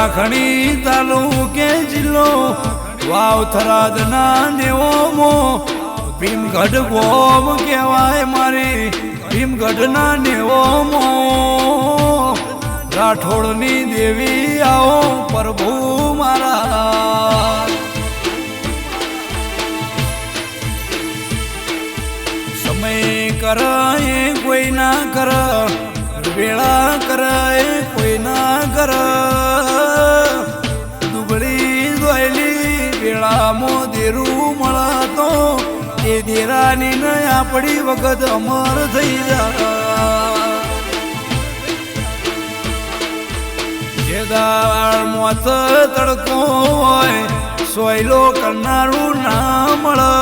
લાખણી તાલુકે જિલ્લો? વાવ થરાદ ના નેવોમો. ભીમગઢ ગોમ કહેવાય મારી. ભીમગઢ ના નેવોમો. રાઠોડની દેવી આવો પ્રભુ મારા. સમય કર કોઈ ના કર. દોયલી વેળામાં દેરું મળતો એ દેરાની ન આપણી વખત અમર થઈ જા જે મોત તડકો હોય, સોયલો કરનારું ના મળે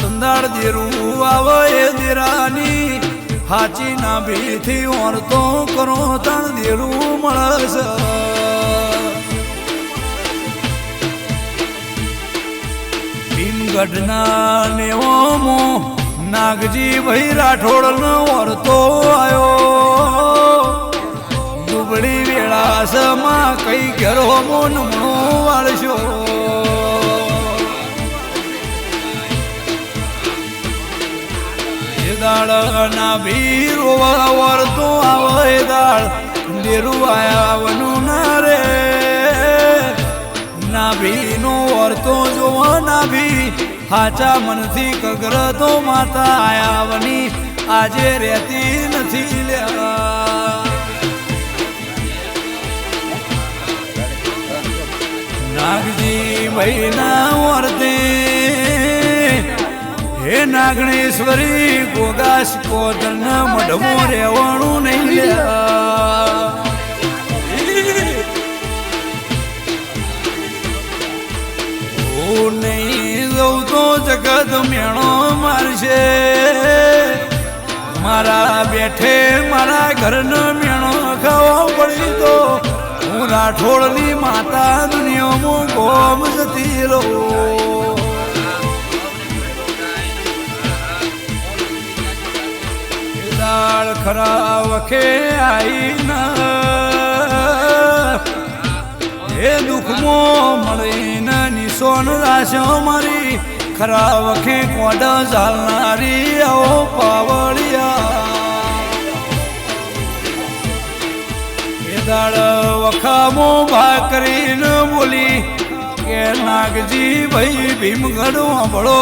સંદાળ દેરું આવે એ દેરાની હાચી ના ભીથી ઓરતો કરો તણ દેરું મળશે ભીમગઢના નેવોમો નાગજી ભાઈ રાઠોડ નો ઓરતો આવ્યો. દુબળી વેળાસમાં કઈ ઘરો નમણો વાળશો. એ દાળ ના ભીરો વરતો આવે દાળ દાળ દેરું આવવાનું ના રે. નો જોવો નાભી. હાચા મનથી કગર તો માતા આયાવની. આજે રહેતી નથી લ્યા. નાગજી ભાઈના વર્તે. હે નાગણેશ્વરી, ગોગાસ કોદન મઢમો રહેવાનું નહીં લ્યા. હું નહીં જઉં તો જગત મેણો મારશે. મારા બેઠે મારા ઘરનો મેણો ખાવો પડી તો હું રાઠોડની માતા દુનિયામાં ગોમ જતી રહું. દાળ ખરા વખે આઈ એ નિશોન રાશો મારી ખરા વખે કોડ ચાલનારી આવો પાવડિયા એ દાડ વખામો ભાકરીને બોલી, કે નાગજી ભાઈ ભીમગઢ વાંભળો